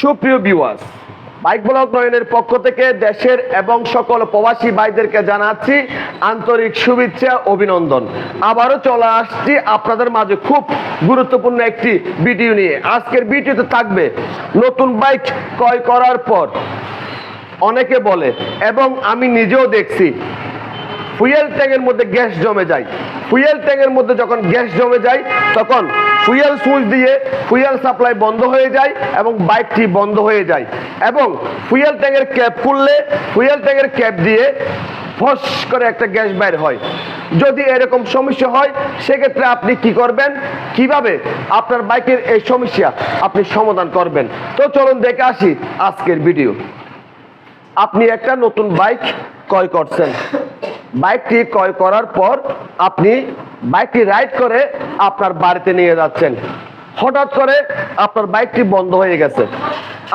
সুপ্রিয় viewers bike block নয়নের পক্ষ থেকে দেশের এবং সকল প্রবাসী ভাইদেরকে জানাচ্ছি আন্তরিক শুভেচ্ছা, অভিনন্দন। আবারও চলে আসছি আপনাদের মাঝে খুব গুরুত্বপূর্ণ একটি ভিডিও নিয়ে। আজকের ভিডিওতে থাকবে নতুন বাইক ক্রয় করার পর, অনেকে বলে, এবং আমি নিজেও দেখছি ফুয়েল ট্যাঙ্কের মধ্যে গ্যাস জমে যায়। ফুয়েল ট্যাঙ্কের মধ্যে যখন গ্যাস জমে যায়, তখন ফুয়েল সুইচ দিয়ে ফুয়েল সাপ্লাই বন্ধ হয়ে যায় এবং বাইকটি বন্ধ হয়ে যায়। এবং ফুয়েল ট্যাঙ্কের ক্যাপ খুললে, ফুয়েল ট্যাঙ্কের ক্যাপ দিয়ে ফস করে একটা গ্যাস বাইর হয়। যদি এরকম সমস্যা হয়, সেক্ষেত্রে আপনি কি করবেন? কীভাবে আপনার বাইকের এই সমস্যা আপনি সমাধান করবেন? তো চলুন দেখে আসি আজকের ভিডিও। আপনি একটা নতুন বাইক ক্রয় করছেন। বাইকটি ক্রয় করার পর আপনি বাইকটি রাইড করে আপনার বাড়িতে নিয়ে যাচ্ছেন। হঠাৎ করে আপনার বাইকটি বন্ধ হয়ে গেছে।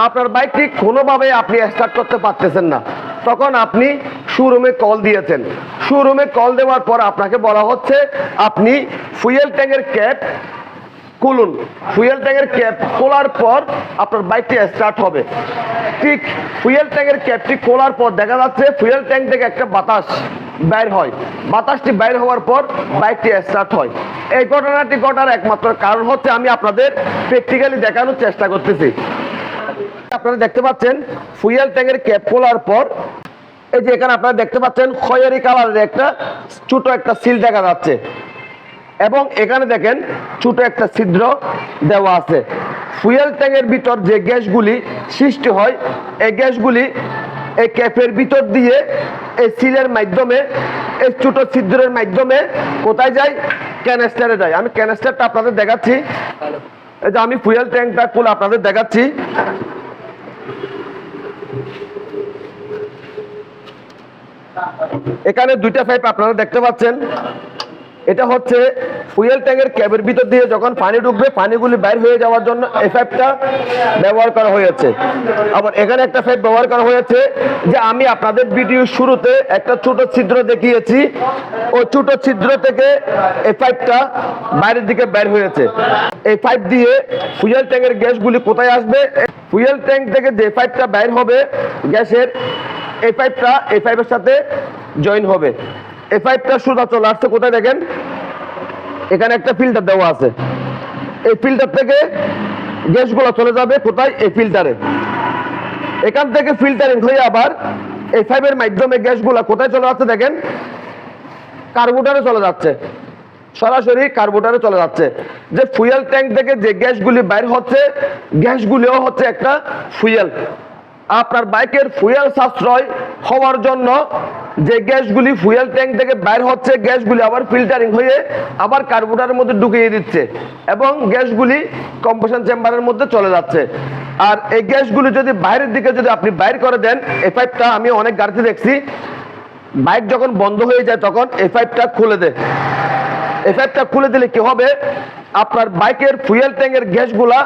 আপনার বাইকটি কোনোভাবে আপনি স্টার্ট করতে পারতেছেন না। তখন আপনি শোরুমে কল দিয়েছেন। শোরুমে কল দেওয়ার পর আপনাকে বলা হচ্ছে, আপনি ফুয়েল ট্যাঙ্কের ক্যাপ খুলুন। ফুয়েল ট্যাঙ্কের ক্যাপ খোলার পর আপনার বাইকটি স্টার্ট হবে। ঠিক ফুয়েল ট্যাঙ্কের ক্যাপটি খোলার পর দেখা যাচ্ছে ফুয়েল ট্যাঙ্ক থেকে একটা বাতাস বাইর হয়। বাতাসটি বাইর হওয়ার পর বাইকটি স্টার্ট হয়। এই ঘটনাটি ঘটার একমাত্র কারণ হচ্ছে আমি আপনাদের প্র্যাকটিক্যালি দেখানোর চেষ্টা করতেছি। আপনারা দেখতে পাচ্ছেন ফুয়েল ট্যাঙ্কের ক্যাপ খোলার পর এই যে এখানে আপনারা দেখতে পাচ্ছেন, খয়েরি কালারের একটা ছোট একটা সিল দেখা যাচ্ছে। এবং এখানে দেখেন, ছোট একটা ছিদ্র দেওয়া আছে। ফুয়েল ট্যাঙ্কের ভিতর যে গ্যাসগুলি সৃষ্টি হয়, এই গ্যাসগুলি এই ক্যাপের ভিতর দিয়ে এই সিলের মাধ্যমে, এই ছোটো ছিদ্রের মাধ্যমে কোথায় যায় ক্যানেস্টারে যায় আমি ক্যানেস্টারটা আপনাদের দেখাচ্ছি। এই যে আমি ফুয়েল ট্যাঙ্কটা খুলে আপনাদের দেখাচ্ছি। এখানে দুইটা পাইপ আপনারা দেখতে পাচ্ছেন। এটা হচ্ছে ফুয়েল ট্যাঙ্কের ক্যাবের ভিতর দিয়ে যখন পানি ঢুকবে, পানিগুলি বাইর হয়ে যাওয়ার জন্য এই পাইপটা ব্যবহার করা হয়েছে। আবার এখানে একটা পাইপ ব্যবহার করা হয়েছে যে আমি আপনাদের ভিডিও শুরুতে একটা ছোট ছিদ্র দেখিয়েছি। ওই ছোট ছিদ্র থেকে এই পাইপটা বাইরের দিকে বের হয়েছে। এই পাইপ দিয়ে ফুয়েল ট্যাঙ্কের গ্যাসগুলি কোথায় আসবে? ফুয়েল ট্যাঙ্ক থেকে যে পাইপটা বাইর হবে, গ্যাসের, এই পাইপটা এই পাইপের সাথে জয়েন হবে। এই পাইপটা সোজা চলে আসছে, কোথায় দেখেন? এখানে একটা ফিল্টার দেওয়া আছে। এই ফিল্টার থেকে গ্যাসগুলো চলে যাবে কোথায়? এই ফিল্টারে এখান থেকে ফিল্টারিং হয়ে আবার এই পাইপের মাধ্যমে গ্যাসগুলো কোথায় চলে যাচ্ছে দেখেন? কার্বোটারে চলে যাচ্ছে। সরাসরি কার্বোটারে চলে যাচ্ছে। যে ফুয়েল ট্যাঙ্ক থেকে যে গ্যাসগুলি বাইর হচ্ছে, গ্যাসগুলিও হচ্ছে একটা ফুয়েল আপনার বাইকের ফুয়েল সাশ্রয় হওয়ার জন্য যে গ্যাসগুলি ফুয়েল ট্যাঙ্ক থেকে বাইর হচ্ছে, গ্যাসগুলি আবার ফিল্টারিং হয়ে আবার কার্বোটারের মধ্যে ঢুকিয়ে দিচ্ছে এবং গ্যাসগুলি কম্পোশন চেম্বারের মধ্যে চলে যাচ্ছে। আর এই গ্যাসগুলি যদি বাইরের দিকে যদি আপনি বাইর করে দেন, এই পাইপটা আমি অনেক গাড়িতে দেখছি, বাইক যখন বন্ধ হয়ে যায় তখন এই পাইপটা খুলে দেয়। এই পাইপটা খুলে দিলে কি হবে? আপনার বাইকের ফুয়েল ট্যাঙ্কের গ্যাসগুলা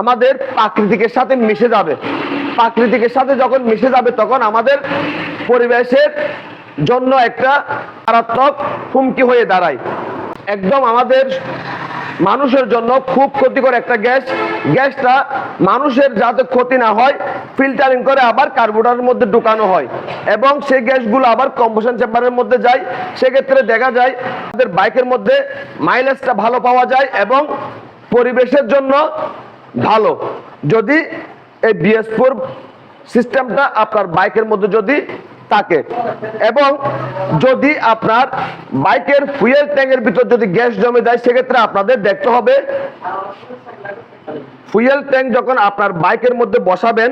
আমাদের প্রাকৃতিকের সাথে মিশে যাবে। প্রাকৃতিকের সাথে যখন মিশে যাবে, তখন আমাদের পরিবেশের জন্য একটা মারাত্মক হুমকি হয়ে দাঁড়ায়। একদম আমাদের মানুষের জন্য খুব ক্ষতিকর একটা গ্যাস। গ্যাসটা মানুষের যাতে ক্ষতি না হয় ফিল্টারিং করে আবার কার্বোটারের মধ্যে ঢুকানো হয় এবং সেই গ্যাসগুলো আবার কম্পোশন চেম্বারের মধ্যে যায়। সেক্ষেত্রে দেখা যায়, আমাদের বাইকের মধ্যে মাইলেজটা ভালো পাওয়া যায় এবং পরিবেশের জন্য ভালো। যদি এই বিএস ফোর সিস্টেমটা আপনার বাইকের মধ্যে যদি থাকে। এবং যদি আপনার বাইকের ফুয়েল ট্যাঙ্কের ভিতর যদি গ্যাস জমে যায়, সেক্ষেত্রে আপনাদের দেখতে হবে ফুয়েল ট্যাঙ্ক যখন আপনার বাইকের মধ্যে বসাবেন,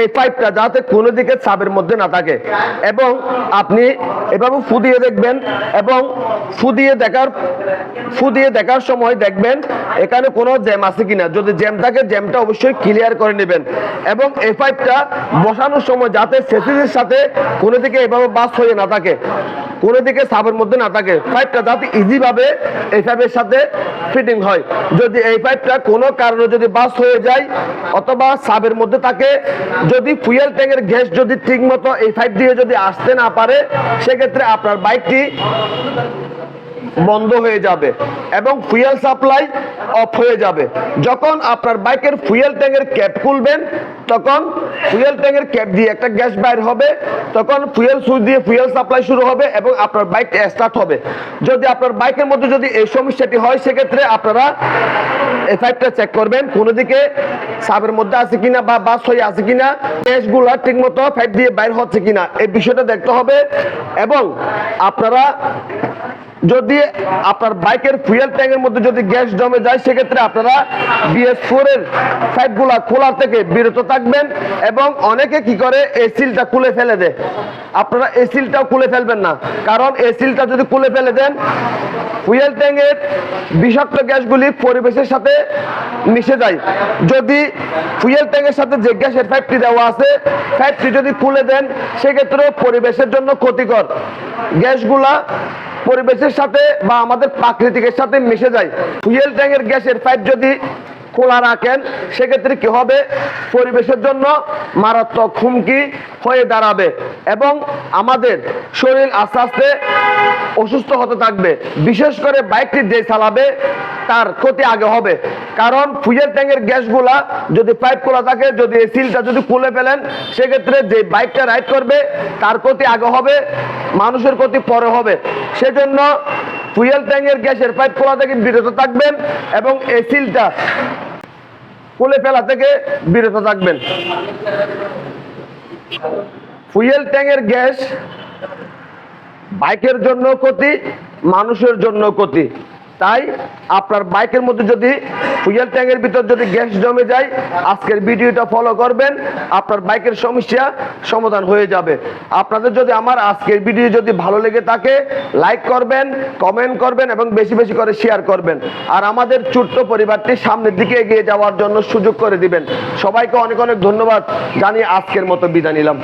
এই পাইপটা যাতে কোনো দিকে চাপের মধ্যে না থাকে। এবং আপনি এভাবে ফুদিয়ে দেখবেন এবং ফুদিয়ে দেখার ফুদিয়ে দেখার সময় দেখবেন এখানে কোনো জ্যাম আছে কিনা। যদি জ্যাম থাকে, জ্যামটা অবশ্যই ক্লিয়ার করে নেবেন। এবং এই পাইপটা বসানোর সময় যাতে সেসিসের সাথে কোনো দিকে এভাবে বাস হয়ে না থাকে, কোনো দিকে সাবের মধ্যে না থাকে। পাইপটা যাতে ইজিভাবে এই পাইপের সাথে ফিটিং হয়। যদি এই পাইপটা কোনো কারণে যদি বাস হয়ে যায়, অথবা সাবের মধ্যে থাকে। যদি ফুয়েল ট্যাঙ্কের গ্যাস যদি ঠিক মতো এই পাইপ দিয়ে যদি আসতে না পারে, সেক্ষেত্রে আপনার বাইকটি বন্ধ হয়ে যাবে এবং ফুয়েল সাপ্লাই অফ হয়ে যাবে। যখন আপনার বাইকের ফুয়েল ট্যাঙ্কের ক্যাপ খুলবেন তখন ফুয়েল ট্যাঙ্কের ক্যাপ দিয়ে একটা গ্যাস বাইর হবে, তখন ফুয়েল সুইচ দিয়ে ফুয়েল সাপ্লাই শুরু হবে এবং আপনার বাইক স্টার্ট হবে। যদি আপনার বাইকের মধ্যে যদি এই সমস্যাটি হয়, সেক্ষেত্রে আপনারা এফআইটা চেক করবেন, কোনো দিকে সাবের মধ্যে আছে কিনা বা বাস হয়ে আছে কিনা গ্যাসগুলা ঠিক মতো ফাইট দিয়ে বাইর হচ্ছে কিনা, এই বিষয়টা দেখতে হবে এবং আপনারা যদি আপনার বাইকের ফুয়েল ট্যাঙ্কের মধ্যে যদি গ্যাস জমে যায়, সেক্ষেত্রে আপনারা বিএস ফোর এর পাইপগুলা খোলা থেকে বিরত থাকবেন। এবং অনেকে কি করে, এই সিলটা খুলে ফেলে দেয়। আপনারা এই সিলটাও খুলে ফেলবেন না। কারণ এই সিলটা যদি খুলে ফেলে দেন, ফুয়েল ট্যাঙ্কের বিষাক্ত গ্যাসগুলি পরিবেশের সাথে মিশে যায়। যদি ফুয়েল ট্যাঙ্কের সাথে যে গ্যাসের পাইপটি দেওয়া আছে পাইপটি যদি খুলে দেন সেক্ষেত্রে পরিবেশের জন্য ক্ষতিকর। গ্যাসগুলা পরিবেশের সাথে বা আমাদের প্রাকৃতিকের সাথে মিশে যায়। ফুয়েল ট্যাঙ্কের গ্যাসের পাইপ যদি খোলা রাখেন, সেক্ষেত্রে কি হবে? পরিবেশের জন্য মারাত্মক হুমকি হয়ে দাঁড়াবে এবং আমাদের শরীর আস্তে আস্তে অসুস্থ হতে থাকবে। বিশেষ করে বাইকটি যে চালাবে, তার ক্ষতি আগে হবে। কারণ ফুয়েল ট্যাঙ্কের গ্যাসগুলা যদি পাইপ খোলা থাকে, যদি এই সিলটা যদি খুলে ফেলেন, সেক্ষেত্রে যে বাইকটা রাইড করবে, তার ক্ষতি আগে হবে, মানুষের ক্ষতি পরে হবে। সেজন্য ফুয়েল ট্যাঙ্কের গ্যাসের পাইপ খোলা থেকে বিরত থাকবেন এবং এই সিলটা খুলে ফেলা থেকে বিরত থাকবেন। ফুয়েল ট্যাঙ্কের গ্যাস বাইকের জন্য ক্ষতি, মানুষের জন্য ক্ষতি। তাই আপনার বাইকের মধ্যে যদি ফুয়েল ট্যাঙ্কের ভিতর যদি গ্যাস জমে যায়, আজকের ভিডিওটা ফলো করবেন, আপনার বাইকের সমস্যা সমাধান হয়ে যাবে। আপনাদের যদি আমার আজকের ভিডিও যদি ভালো লেগে থাকে লাইক করবেন কমেন্ট করবেন এবং বেশি বেশি করে শেয়ার করবেন। আর আমাদের ছোট্ট পরিবারটি সামনের দিকে এগিয়ে যাওয়ার জন্য সুযোগ করে দিবেন। সবাইকে অনেক অনেক ধন্যবাদ। জানিয়ে আজকের মতো বিদায় নিলাম।